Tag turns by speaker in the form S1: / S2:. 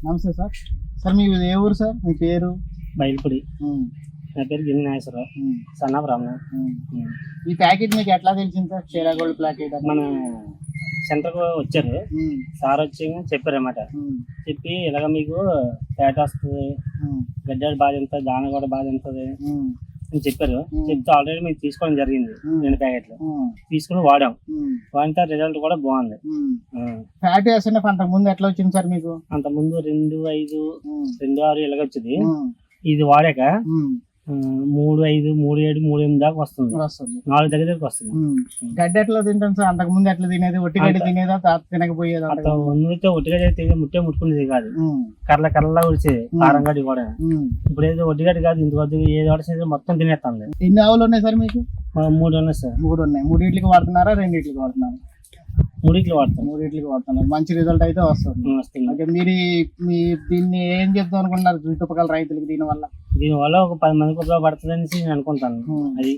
S1: నమస్తే sir. Sir మీ ఏ ఊరు sir? మీ పేరు?
S2: బయలుపడి. నా పేరు గిరి నాగేశ్వరరావు. సన్నాఫ్
S1: ఉమ్. ఈ ప్యాకెట్ మీకు ఎట్లా తెలిసింది సార్? చీరా గోల్డ్ ప్యాకెట్?
S2: మన సెంటర్కి వచ్చారు. సార్ వచ్చి చెప్పారన్నమాట.
S1: ఉమ్,
S2: చెప్పి ఇలాగ మీకు తేట వస్తుంది గడ్డలు బాగా తింటుంది దాన కూడా తింటుంది
S1: ఉమ్,
S2: అని చెప్పారు. చెప్తే ఆల్రెడీ మేము తీసుకోవడం జరిగింది. రెండు ప్యాకెట్లు. తీసుకుని వాడాం. తర్వాత రిజల్ట్ కూడా బాగుంది.
S1: ఫ్యాట్ ఎస్ఎన్ఎఫ్ అంతకు ముందు ఎట్లా వచ్చింది సార్ మీకు?
S2: అంత ముందు రెండు ఐదు రెండు ఆరు ఇలాగ వచ్చింది. ఇది వాడాక మూడు ఐదు మూడు ఏడు మూడు ఎనిమిది దాకా వస్తుంది.
S1: వస్తుంది.
S2: నాలుగు దగ్గర దగ్గరకు వస్తుంది.
S1: గడ్డి ఎట్లా తింటాం సార్? అంతకు ముందు ఎట్లా తినేది? ఒట్టి గడ్డి తినేదా? తా- తినకపోయేదా
S2: ముందుతో ఒట్టిగా చేస్తే ముట్టే ముట్టుకునేది కాదు. కర్ల కర్రలా ఉడిచేది. కారం గడ్డి కూడా. ఇప్పుడు ఏదో ఒడ్డిగడ్డి కాదు ఇంత కొద్ది ఏది వాడేసేది మొత్తం తినేస్తుంది
S1: ఎన్ని ఆవులు ఉన్నాయి సార్ మీకు?
S2: మూడు ఉన్నాయి సార్.
S1: మూడు ఉన్నాయి. మూడింటికి వాడుతున్నారా? రెండింటికి వాడుతున్నారా?
S2: మూడిట్లు వాడతాం.
S1: మూడింటికి వాడుతున్నారు మంచి రిజల్ట్ అయితే వస్తుంది.
S2: వస్తుంది.
S1: మీరు మీ దీన్ని ఏం చెప్తాం అనుకుంటున్నారు? చుట్టుపక్కల రైతులకి దీని వల్ల
S2: దీనివల్ల ఒక పది మందికి ఉపయోగపడుతుంది అనేసి నేను అనుకుంటాను. అది